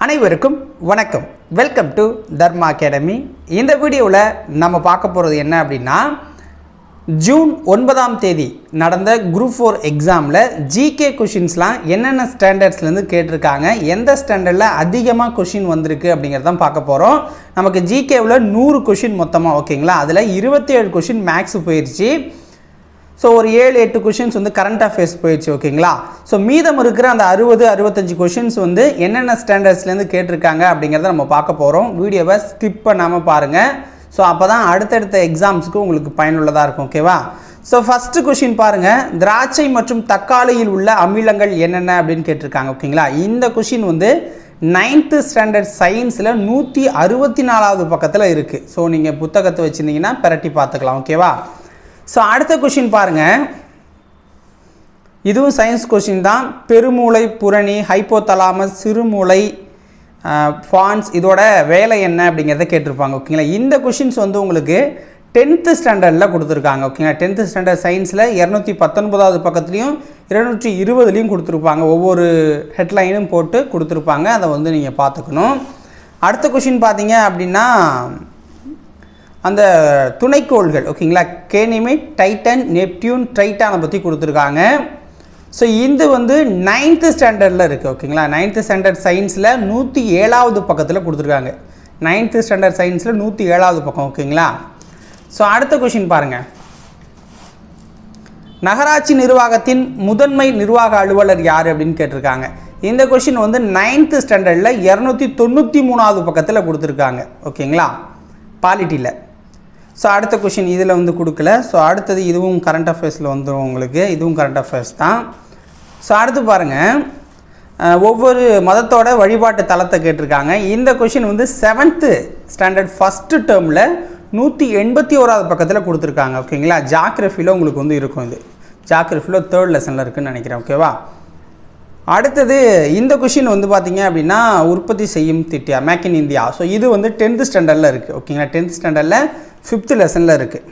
அனைவருக்கும் வணக்கம். Welcome to Dharma academy இந்த வீடியோவில் நம்ம பார்க்க போகிறது என்ன அப்படின்னா ஜூன் ஒன்பதாம் தேதி நடந்த குரூப் ஃபோர் எக்ஸாமில் ஜிகே கொஷின்ஸ்லாம் என்னென்ன ஸ்டாண்டர்ட்ஸ்லேருந்து கேட்டிருக்காங்க எந்த ஸ்டாண்டர்டில் அதிகமாக கொஷின் வந்திருக்கு அப்படிங்கிறதான் பார்க்க போகிறோம் நமக்கு ஜிகேவில் நூறு கொஷின் மொத்தமாக ஓகேங்களா அதில் இருபத்தி ஏழு கொஷின் மேக்ஸ் போயிடுச்சு ஸோ ஒரு ஏழு எட்டு கொஷின்ஸ் வந்து கரண்ட் அஃபேர்ஸ் போயிடுச்சு ஓகேங்களா ஸோ மீதம் இருக்கிற அந்த அறுபது அறுபத்தஞ்சு கொஷின்ஸ் வந்து என்னென்ன ஸ்டாண்டர்ட்ஸ்லேருந்து கேட்டிருக்காங்க அப்படிங்கிறத நம்ம பார்க்க போகிறோம் வீடியோவை ஸ்கிப் பண்ணாமல் பாருங்கள் ஸோ அப்போ தான் அடுத்தடுத்த எக்ஸாம்ஸுக்கு உங்களுக்கு பயனுள்ளதாக இருக்கும் ஓகேவா ஸோ ஃபஸ்ட்டு கொஷின் பாருங்கள் திராட்சை மற்றும் தக்காளியில் உள்ள அமிலங்கள் என்னென்ன அப்படின்னு கேட்டிருக்காங்க ஓகேங்களா இந்த கொஷின் வந்து நைன்த்து ஸ்டாண்டர்ட் சயின்ஸில் நூற்றி அறுபத்தி நாலாவது பக்கத்தில் இருக்குது ஸோ நீங்கள் புத்தகத்தை வச்சுருந்தீங்கன்னா பிரட்டி பார்த்துக்கலாம் ஓகேவா ஸோ அடுத்த கொஷின் பாருங்கள் இதுவும் சயின்ஸ் கொஷின் தான். பெருமூளை புரணி ஹைப்போதலாமஸ் சிறுமூளை ஃபான்ஸ் இதோட வேலை என்ன அப்படிங்கிறத கேட்டிருப்பாங்க ஓகேங்களா இந்த கொஷின்ஸ் வந்து உங்களுக்கு டென்த்து ஸ்டாண்டர்டில் கொடுத்துருக்காங்க ஓகேங்களா டென்த்து ஸ்டாண்டர்ட் சயின்ஸில் இரநூத்தி பத்தொன்பதாவது பக்கத்துலேயும் இருநூற்றி இருபதுலேயும் கொடுத்துருப்பாங்க. ஒவ்வொரு ஹெட்லைனும் போட்டு கொடுத்துருப்பாங்க. அதை வந்து நீங்கள் பார்த்துக்கணும். அடுத்த கொஷின் பார்த்தீங்க அப்படின்னா அந்த துணைக்கோள்கள் ஓகேங்களா? கேனிமைட் டைட்டன் நெப்டியூன் ட்ரைட்டானை பற்றி கொடுத்துருக்காங்க. ஸோ இது வந்து நைன்த்து ஸ்டாண்டர்டில் இருக்குது ஓகேங்களா? நைன்த்து ஸ்டாண்டர்ட் சயின்ஸில் நூற்றி ஏழாவது பக்கத்தில் கொடுத்துருக்காங்க. நைன்த்து ஸ்டாண்டர்ட் சயின்ஸில் நூற்றி ஏழாவது பக்கம் ஓகேங்களா? ஸோ அடுத்த கொஷின் பாருங்கள் நகராட்சி நிர்வாகத்தின் முதன்மை நிர்வாக அலுவலர் யார் அப்படின்னு கேட்டிருக்காங்க. இந்த கொஷின் வந்து நைன்த்து ஸ்டாண்டர்டில் இரநூத்தி தொண்ணூற்றி மூணாவது பக்கத்தில் கொடுத்துருக்காங்க ஓகேங்களா? பாலிட்டியில் ஸோ அடுத்த கொஷின் இதில் வந்து கொடுக்கல. ஸோ அடுத்தது இதுவும் கரண்ட் அஃபேர்ஸில் வந்துடும் உங்களுக்கு. இதுவும் கரண்ட் அஃபேர்ஸ் தான். ஸோ அடுத்து பாருங்கள் ஒவ்வொரு மதத்தோட வழிபாட்டு தலத்தை கேட்டிருக்காங்க. இந்த கொஷின் வந்து செவன்த்து ஸ்டாண்டர்ட் ஃபஸ்ட்டு டேர்மில் நூற்றி எண்பத்தி ஓராவது பக்கத்தில் கொடுத்துருக்காங்க. ஓகேங்களா ஜாக்ரஃபியில் உங்களுக்கு வந்து இருக்கும் இது. ஜாக்ரஃபியில் தேர்ட் லெசனில் இருக்குதுன்னு நினைக்கிறேன். ஓகேவா அடுத்தது இந்த கொஷின் வந்து பார்த்தீங்க அப்படின்னா உற்பத்தி செய்யும் திட்டியா? மேக் இன் இந்தியா ஸோ இது வந்து டென்த்து ஸ்டாண்டர்டில் இருக்குது ஓகேங்களா டென்த் ஸ்டாண்டர்டில் ஃபிஃப்த்து லெசனில் இருக்குது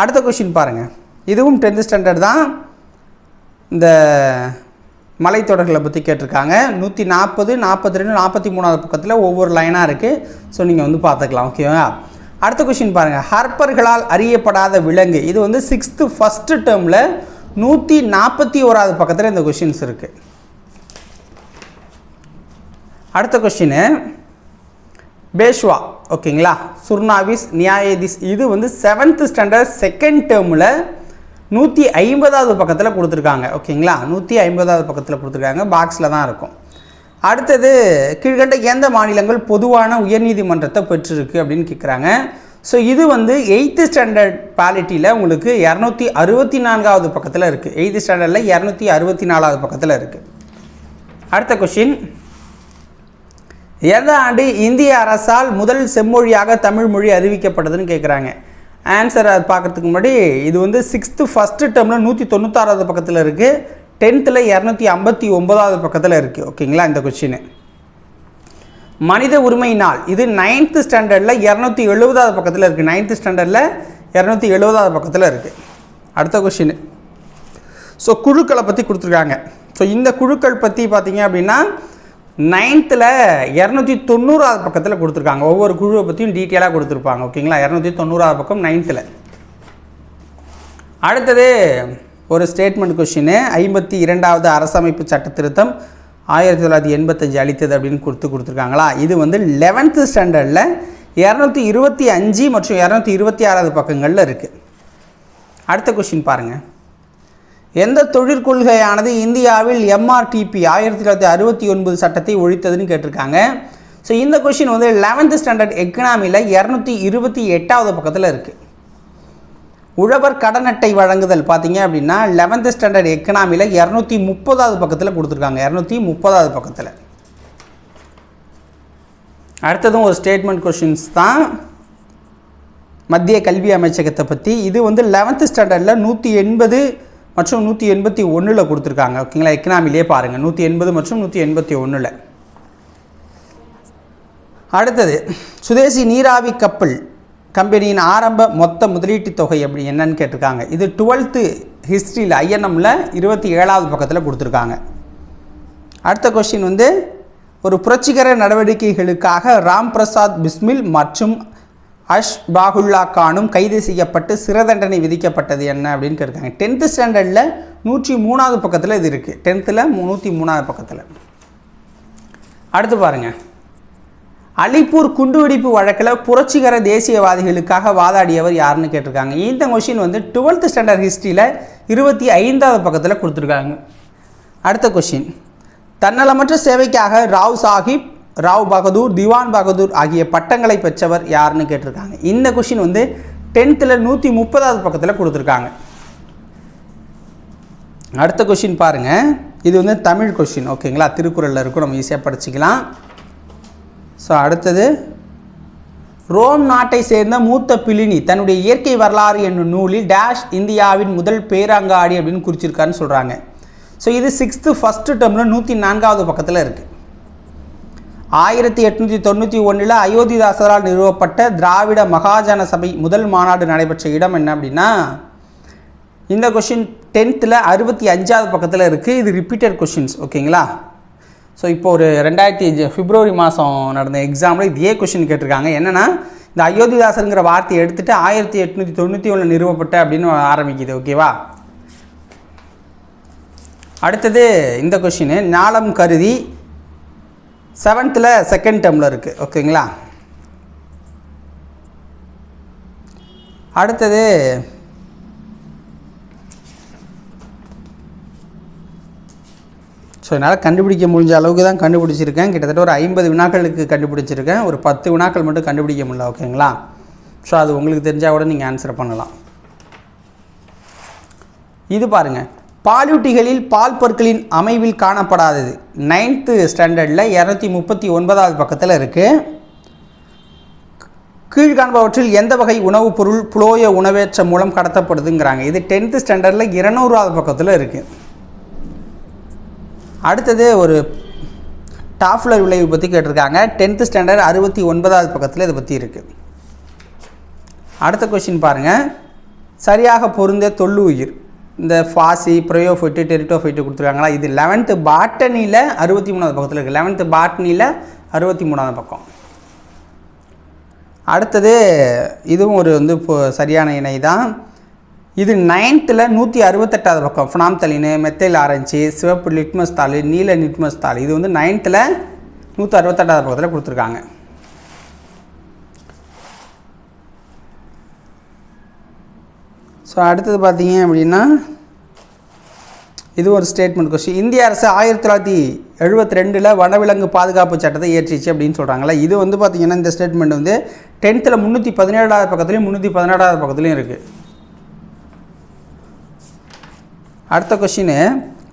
அடுத்த கொஷின் பாருங்கள் இதுவும் டென்த்து ஸ்டாண்டர்ட் தான். இந்த மலைத்தொடர்களை பற்றி கேட்டிருக்காங்க. நூற்றி நாற்பது நாற்பத்தி ரெண்டு நாற்பத்தி மூணாவது பக்கத்தில் ஒவ்வொரு லைனாக இருக்குது ஸோ நீங்கள் வந்து பார்த்துக்கலாம் ஓகேவா அடுத்த கொஷின் பாருங்கள் ஹர்பர்களால் அறியப்படாத விலங்கு. இது வந்து சிக்ஸ்த்து ஃபஸ்ட்டு டேர்மில் நூற்றி நாற்பத்தி ஓராவது பக்கத்தில் இந்த கொஷின்ஸ் இருக்குது அடுத்த கொஷினு பேஷ்வா. ஓகேங்களா? சுர்னாவிஸ் நியாயதிஸ் இது வந்து செவன்த் ஸ்டாண்டர்ட் செகண்ட் டேர்மில் நூற்றி ஐம்பதாவது பக்கத்தில் கொடுத்துருக்காங்க. ஓகேங்களா? நூற்றி ஐம்பதாவது பக்கத்தில் கொடுத்துருக்காங்க. பாக்ஸில் தான் இருக்கும். அடுத்தது கீழ்கண்ட எந்த மாநிலங்கள் பொதுவான உயர்நீதிமன்றத்தை பெற்றிருக்கு அப்படின்னு கேட்குறாங்க ஸோ இது வந்து எயித்து ஸ்டாண்டர்ட் பாலிட்டியில் உங்களுக்கு இரநூத்தி அறுபத்தி நான்காவது பக்கத்தில் இருக்குது எயித்து ஸ்டாண்டர்டில் இரநூத்தி அறுபத்தி நாலாவது பக்கத்தில் இருக்குது அடுத்த கொஷின் எந்த ஆண்டு இந்திய அரசால் முதல் செம்மொழியாக தமிழ் மொழி அறிவிக்கப்பட்டதுன்னு கேட்குறாங்க ஆன்சர் அது பார்க்குறதுக்கு முன்னாடி இது வந்து சிக்ஸ்த்து ஃபஸ்ட்டு டேர்மில் நூற்றி தொண்ணூத்தாறாவது பக்கத்தில் இருக்குது டென்த்தில் இரநூத்தி ஐம்பத்தி ஒம்பதாவது பக்கத்தில் இருக்குது ஓகேங்களா இந்த கொஷின் மனித உரிமை நாள். இது நைன்த்து ஸ்டாண்டர்டில் இரநூத்தி எழுபதாவது பக்கத்தில் இருக்குது நைன்த்து ஸ்டாண்டர்டில் இரநூத்தி எழுபதாவது பக்கத்தில் இருக்குது அடுத்த கொஷின் ஸோ குழுக்களை பற்றி கொடுத்துருக்காங்க. ஸோ இந்த குழுக்கள் பற்றி பார்த்தீங்க அப்படின்னா நைன்த்தில் இரநூத்தி தொண்ணூறாவது பக்கத்தில் கொடுத்துருக்காங்க. ஒவ்வொரு குழுவை பற்றியும் டீட்டெயிலாக கொடுத்துருப்பாங்க. ஓகேங்களா இரநூத்தி தொண்ணூறாவது பக்கம் நைன்த்தில் அடுத்தது ஒரு ஸ்டேட்மெண்ட் கொஷின் ஐம்பத்தி இரண்டாவது அரசமைப்பு சட்ட திருத்தம் ஆயிரத்தி தொள்ளாயிரத்தி எண்பத்தஞ்சு அளித்தது அப்படின்னு கொடுத்து கொடுத்துருக்காங்களா? இது வந்து லெவன்த்து ஸ்டாண்டர்டில் இரநூத்தி இருபத்தி அஞ்சு மற்றும் இரநூத்தி இருபத்தி ஆறாவது பக்கங்களில் இருக்குது அடுத்த கொஷின் பாருங்கள் எந்த தொழிற்கொள்கையானது இந்தியாவில் எம்ஆர்டிபி ஆயிரத்தி தொள்ளாயிரத்தி அறுபத்தி ஒன்பது சட்டத்தை ஒழித்ததுன்னு கேட்டிருக்காங்க. ஸோ இந்த கொஷின் வந்து லெவன்த்து ஸ்டாண்டர்ட் எக்கனாமியில் இரநூத்தி இருபத்தி எட்டாவது பக்கத்தில் இருக்குது உழவர் கடன் அட்டை வழங்குதல் பார்த்தீங்க அப்படின்னா லெவன்த்து ஸ்டாண்டர்ட் எக்கனாமியில் இரநூத்தி முப்பதாவது பக்கத்தில் கொடுத்துருக்காங்க. இரநூத்தி முப்பதாவது பக்கத்தில். அடுத்ததும் ஒரு ஸ்டேட்மெண்ட் கொஷின்ஸ் தான். மத்திய கல்வி அமைச்சகத்தை பற்றி இது வந்து லெவன்த்து ஸ்டாண்டர்டில் நூற்றி எண்பது மற்றும் நூற்றி எண்பத்தி ஒன்றில் கொடுத்துருக்காங்க. ஓகேங்களா? எக்கனாமிலே பாருங்கள் நூற்றி எண்பது மற்றும் நூற்றி எண்பத்தி ஒன்றில் அடுத்தது சுதேசி நீராவி கப்பல் கம்பெனியின் ஆரம்ப மொத்த முதலீட்டு தொகை அப்படி என்னன்னு கேட்டிருக்காங்க. இது டுவெல்த்து ஹிஸ்ட்ரியில் ஐஎன்எம்மில் இருபத்தி ஏழாவது பக்கத்தில் கொடுத்துருக்காங்க. அடுத்த கொஸ்டின் வந்து ஒரு புரட்சிகர நடவடிக்கைகளுக்காக ராம் பிரசாத் பிஸ்மில் மற்றும் அஷ் பாகுல்லா கானும் கைது செய்யப்பட்டு சிறை தண்டனை விதிக்கப்பட்டது என்ன அப்படின்னு கேட்டிருக்காங்க. டென்த்து ஸ்டாண்டர்டில் நூற்றி மூணாவது பக்கத்தில் இது இருக்குது டென்த்தில் நூற்றி மூணாவது பக்கத்தில். அடுத்து பாருங்கள் அலிப்பூர் குண்டுவெடிப்பு வழக்கில் புரட்சிகர தேசியவாதிகளுக்காக வாதாடியவர் யாருன்னு கேட்டிருக்காங்க. இந்த கொஷின் வந்து டுவெல்த் ஸ்டாண்டர்ட் ஹிஸ்ட்ரியில் இருபத்தி ஐந்தாவது பக்கத்தில் கொடுத்துருக்காங்க. அடுத்த கொஷின் தன்னலமற்ற சேவைக்காக ராவ் சாஹிப் ராவ் பகதூர் திவான் பகதூர் ஆகிய பட்டங்களை பெற்றவர் யாருன்னு கேட்டிருக்காங்க. இந்த கொஷின் வந்து டென்த்தில் நூற்றி முப்பதாவது பக்கத்தில் கொடுத்துருக்காங்க. அடுத்த கொஷின் பாருங்கள் இது வந்து தமிழ் கொஷின் ஓகேங்களா திருக்குறளில் இருக்கும். நம்ம ஈஸியாக படிச்சுக்கலாம். ஸோ அடுத்தது ரோம் நாட்டை சேர்ந்த மூத்த பிலினி தன்னுடைய இயற்கை வரலாறு என்னும் நூலில் டேஷ் இந்தியாவின் முதல் பேரங்காடி அப்படின்னு குறிச்சிருக்காருன்னு சொல்கிறாங்க ஸோ இது சிக்ஸ்த்து ஃபஸ்ட்டு டேர்மில் நூற்றி நான்காவது பக்கத்தில் இருக்குது ஆயிரத்தி எட்நூற்றி தொண்ணூற்றி ஒன்றில் அயோத்திதாசரால் நிறுவப்பட்ட திராவிட மகாஜன சபை முதல் மாநாடு நடைபெற்ற இடம் என்ன அப்படின்னா இந்த கொஷின் டென்த்தில் அறுபத்தி அஞ்சாவது பக்கத்தில் இருக்குது இது ரிப்பீட்டட் கொஷின்ஸ் ஓகேங்களா? ஸோ இப்போ ஒரு ரெண்டாயிரத்தி பிப்ரவரி மாதம் நடந்த எக்ஸாமில் இதே கொஷின் கேட்டிருக்காங்க. என்னென்னா இந்த அயோத்திதாசருங்கிற வார்த்தையை எடுத்துகிட்டு ஆயிரத்தி எட்நூற்றி தொண்ணூற்றி ஒன்றில் நிறுவப்பட்ட அப்படின்னு ஆரம்பிக்குது ஓகேவா? அடுத்தது இந்த கொஷின் ஞாலம் கருதி செவன்த்தில் செகண்ட் டேர்மில் இருக்குது ஓகேங்களா அடுத்தது ஸோ என்னால் கண்டுபிடிக்க முடிஞ்ச அளவுக்கு தான் கண்டுபிடிச்சிருக்கேன். கிட்டத்தட்ட ஒரு ஐம்பது வினாக்களுக்கு கண்டுபிடிச்சிருக்கேன். ஒரு பத்து வினாக்கள் மட்டும் கண்டுபிடிக்க முடியல ஓகேங்களா ஸோ அது உங்களுக்கு தெரிஞ்சால் கூட நீங்கள் ஆன்சர் பண்ணலாம். இது பாருங்கள் பாலூட்டிகளில் பால் பொருட்களின் அமைவில் காணப்படாதது. நைன்த்து ஸ்டாண்டர்டில் இரநூத்தி முப்பத்தி ஒன்பதாவது பக்கத்தில் இருக்குது கீழ்காண்பவற்றில் எந்த வகை உணவுப் பொருள் புலோய உணவேற்றம் மூலம் கடத்தப்படுதுங்கிறாங்க. இது டென்த்து ஸ்டாண்டர்டில் இருநூறாவது பக்கத்தில் இருக்குது அடுத்தது ஒரு டாஃப்லர் விளைவு பற்றி கேட்டிருக்காங்க. டென்த்து ஸ்டாண்டர்ட் அறுபத்தி ஒன்பதாவது பக்கத்தில் இதை பற்றி இருக்குது அடுத்த கொஷின் பாருங்கள் சரியாக பொருந்த தொல்லு உயிர். இந்த ஃபாசி ப்ரையோஃபைட்டு டெரிட்டோஃபைட்டு கொடுத்துருக்காங்களா? இது லெவன்த்து பாட்டனியில் அறுபத்தி மூணாவது பக்கத்தில் இருக்குது லெவன்த்து பாட்டனியில் அறுபத்தி மூணாவது பக்கம். அடுத்தது இதுவும் ஒரு வந்து இப்போ சரியான இணை தான். இது நைன்த்தில் நூற்றி அறுபத்தெட்டாவது பக்கம். ஃபினாம்தலினு மெத்தையில் ஆரஞ்சு சிவப்பு லிட்மஸ் தாள் நீல லிட்மஸ் தாள் இது வந்து நைன்த்தில் நூற்றி அறுபத்தெட்டாவது பக்கத்தில் கொடுத்துருக்காங்க. ஸோ அடுத்தது பார்த்தீங்க அப்படின்னா இது ஒரு ஸ்டேட்மெண்ட் கொஸ்டின் இந்திய அரசு ஆயிரத்தி தொள்ளாயிரத்தி எழுபத்தி ரெண்டில் வனவிலங்கு பாதுகாப்பு சட்டத்தை இயற்றிச்சு அப்படின்னு சொல்கிறாங்களே இது வந்து பார்த்திங்கன்னா இந்த ஸ்டேட்மெண்ட் வந்து டென்த்தில் முந்நூற்றி பதினேழாவது பக்கத்துலையும் முந்நூற்றி பதினேழாவது பக்கத்துலையும் இருக்குது அடுத்த கொஷின்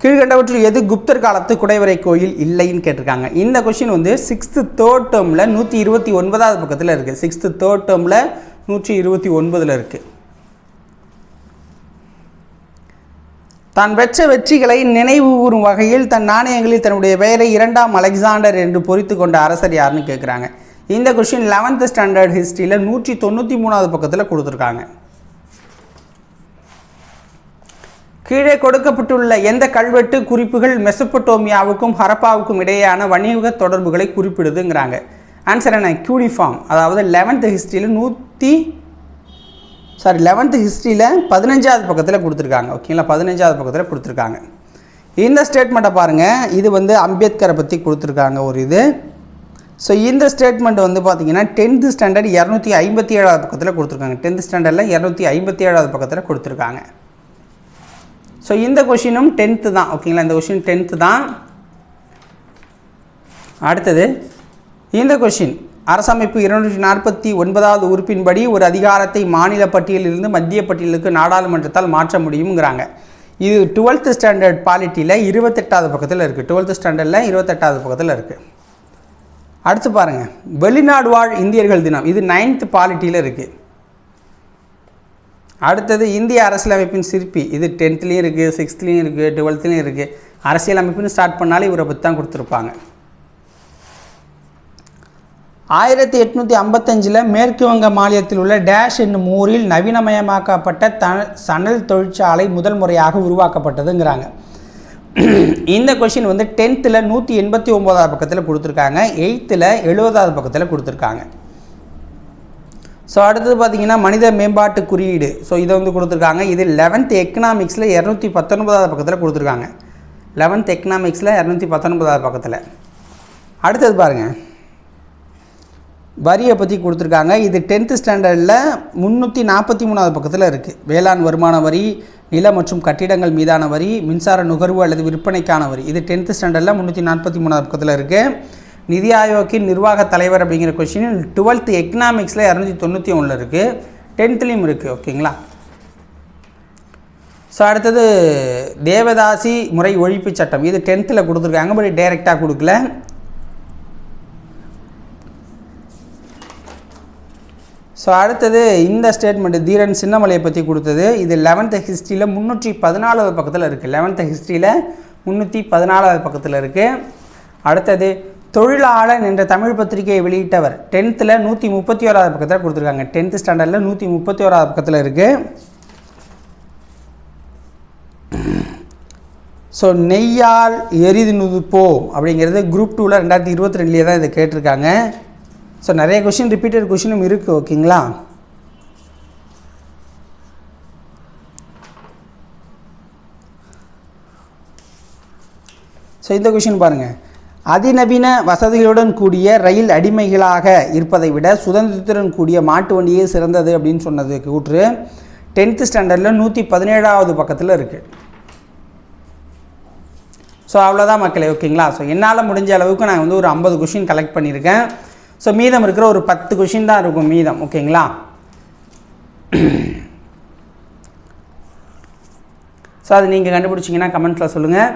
கீழ்கண்டவற்றில் எது குப்தர் காலத்து குடைவரை கோயில் இல்லைன்னு கேட்டிருக்காங்க. இந்த கொஷின் வந்து சிக்ஸ்த்து தேர்ட் டேர்மில் நூற்றி இருபத்தி ஒன்பதாவது பக்கத்தில் இருக்குது சிக்ஸ்த்து தேர்ட் டேர்மில் நூற்றி இருபத்தி ஒன்பதில் இருக்குது தான் பெற்ற வெற்றிகளை நினைவு கூறும் வகையில் தன் நாணயங்களில் தன்னுடைய பெயரை இரண்டாம் அலெக்சாண்டர் என்று பொறித்து கொண்ட அரசர் யாருன்னு கேட்குறாங்க இந்த கொஷின் லெவன்த்து ஸ்டாண்டர்ட் ஹிஸ்ட்ரியில் நூற்றி தொண்ணூற்றி மூணாவது பக்கத்தில் கொடுத்துருக்காங்க. கீழே கொடுக்கப்பட்டுள்ள எந்த கல்வெட்டு குறிப்புகள் மெசப்பட்டோமியாவுக்கும் ஹரப்பாவுக்கும் இடையேயான வணிக தொடர்புகளை குறிப்பிடுதுங்கிறாங்க. ஆன்சர் என்ன? கியூனிஃபார்ம் அதாவது லெவன்த்து ஹிஸ்ட்ரியில் நூற்றி சாரி லெவன்த்து ஹிஸ்ட்ரியில் பதினஞ்சாவது பக்கத்தில் கொடுத்துருக்காங்க. ஓகேங்களா பதினஞ்சாவது பக்கத்தில் கொடுத்துருக்காங்க. இந்த ஸ்டேட்மெண்ட்டை பாருங்கள் இது வந்து அம்பேத்கரை பற்றி கொடுத்துருக்காங்க ஒரு இது. ஸோ இந்த ஸ்டேட்மெண்ட் வந்து பார்த்தீங்கன்னா டென்த்து ஸ்டாண்டர்ட் இரநூத்தி ஐம்பத்தி ஏழாவது பக்கத்தில் கொடுத்துருக்காங்க. டென்த்து ஸ்டாண்டர்டில் இரநூத்தி ஐம்பத்தி ஏழாவது பக்கத்தில் கொடுத்துருக்காங்க. ஸோ இந்த கொஷினும் டென்த்து தான். ஓகேங்களா இந்த கொஷின் டென்த்து தான். அடுத்தது இந்த கொஷின் அரசமைப்பு இருநூற்றி நாற்பத்தி ஒன்பதாவது உறுப்பின்படி ஒரு அதிகாரத்தை மாநில பட்டியலிலிருந்து மத்திய பட்டியலுக்கு நாடாளுமன்றத்தால் மாற்ற முடியுங்கிறாங்க இது டுவெல்த்து ஸ்டாண்டர்ட் பாலிட்டியில் இருபத்தெட்டாவது பக்கத்தில் இருக்குது டுவெல்த்து ஸ்டாண்டர்டில் இருபத்தெட்டாவது பக்கத்தில் இருக்குது அடுத்து பாருங்கள் வெளிநாடு வாழ் இந்தியர்கள் தினம். இது நைன்த்து பாலிட்டியில் இருக்குது அடுத்தது இந்திய அரசியலமைப்பின் சிற்பி. இது டென்த்லேயும் இருக்குது சிக்ஸ்த்லேயும் இருக்குது டுவெல்த்லேயும் இருக்குது அரசியலமைப்புன்னு ஸ்டார்ட் பண்ணாலே இவரை பற்றி தான் கொடுத்துருப்பாங்க. ஆயிரத்தி எட்நூற்றி ஐம்பத்தஞ்சில் மேற்கு வங்க மாநிலத்தில் உள்ள டேஷ் என்னும் ஊரில் நவீனமயமாக்கப்பட்ட த சணல் தொழிற்சாலை முதல் முறையாக உருவாக்கப்பட்டதுங்கிறாங்க. இந்த கொஷின் வந்து டென்த்தில் நூற்றி எண்பத்தி ஒம்போதாவது பக்கத்தில் கொடுத்துருக்காங்க. எயித்தில் எழுபதாவது பக்கத்தில் கொடுத்துருக்காங்க. ஸோ அடுத்தது பார்த்தீங்கன்னா மனித மேம்பாட்டு குறியீடு. ஸோ இதை வந்து கொடுத்துருக்காங்க. இது லெவன்த் எக்கனாமிக்ஸில் இரநூத்தி பத்தொன்பதாவது பக்கத்தில் கொடுத்துருக்காங்க. லெவன்த் எக்கனாமிக்ஸில் இரநூத்தி பத்தொன்பதாவது பக்கத்தில். அடுத்தது பாருங்கள் வரியை பற்றி கொடுத்துருக்காங்க. இது டென்த்து ஸ்டாண்டர்டில் முந்நூற்றி நாற்பத்தி மூணாவது பக்கத்தில் இருக்குது வேளாண் வருமான வரி நில மற்றும் கட்டிடங்கள் மீதான வரி மின்சார நுகர்வு அல்லது விற்பனைக்கான வரி. இது டென்த்து ஸ்டாண்டர்டில் முந்நூற்றி நாற்பத்தி மூணாவது பக்கத்தில் இருக்குது நிதி ஆயோக்கின் நிர்வாக தலைவர் அப்படிங்கிற கொஷின் டுவெல்த்து எக்கனாமிக்ஸில் இரநூத்தி தொண்ணூற்றி ஒன்றில் இருக்குது டென்த்லேயும் இருக்குது ஓகேங்களா ஸோ அடுத்தது தேவதாசி முறை ஒழிப்பு சட்டம். இது டென்த்தில் கொடுத்துருக்காங்க பட் டைரெக்டாக கொடுக்கல. ஸோ அடுத்தது இந்த ஸ்டேட்மெண்ட் தீரன் சின்னமலையை பற்றி கொடுத்தது. இது லெவன்த்து ஹிஸ்ட்ரியில் முந்நூற்றி பதினாலாவது பக்கத்தில் இருக்குது லெவன்த்து ஹிஸ்ட்ரியில் முந்நூற்றி பதினாலாவது பக்கத்தில் இருக்குது அடுத்தது தொழிலாளன் என்ற தமிழ் பத்திரிகையை வெளியிட்டவர் டென்த்தில் நூற்றி முப்பத்தி ஓராவது பக்கத்தில் கொடுத்துருக்காங்க. டென்த்து ஸ்டாண்டர்டில் நூற்றி முப்பத்தி ஓராவது பக்கத்தில் இருக்குது ஸோ நெய்யால் எரிது நுதுப்போம் அப்படிங்கிறது குரூப் டூவில் ரெண்டாயிரத்தி இருபத்தி ரெண்டுலேயே தான் இதை கேட்டிருக்காங்க. ஸோ நிறைய கொஷின் ரிப்பீட்டட் கொஷினும் இருக்குது ஓகேங்களா? ஸோ இந்த கொஷின் பாருங்கள் அதிநவீன வசதிகளுடன் கூடிய ரயில் அடிமைகளாக இருப்பதை விட சுதந்திரத்துடன் கூடிய மாட்டு வண்டியே சிறந்தது அப்படின்னு சொன்னது கூற்று. டென்த்து ஸ்டாண்டர்டில் நூற்றி பதினேழாவது பக்கத்தில் இருக்குது ஸோ அவ்வளோதான் மக்களே ஓகேங்களா? ஸோ என்னால் முடிஞ்ச அளவுக்கு நான் வந்து ஒரு ஐம்பது கொஷின் கலெக்ட் பண்ணியிருக்கேன். ஸோ மீதம் இருக்கிற ஒரு பத்து கொஷின் தான் இருக்கும் மீதம் ஓகேங்களா ஸோ அது நீங்கள் கண்டுபிடிச்சிங்கன்னா கமெண்ட்ஸில் சொல்லுங்கள்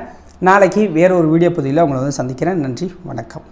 நாளைக்கு வேறு ஒரு வீடியோ பதிவில் உங்களை வந்து சந்திக்கிறேன். நன்றி வணக்கம்.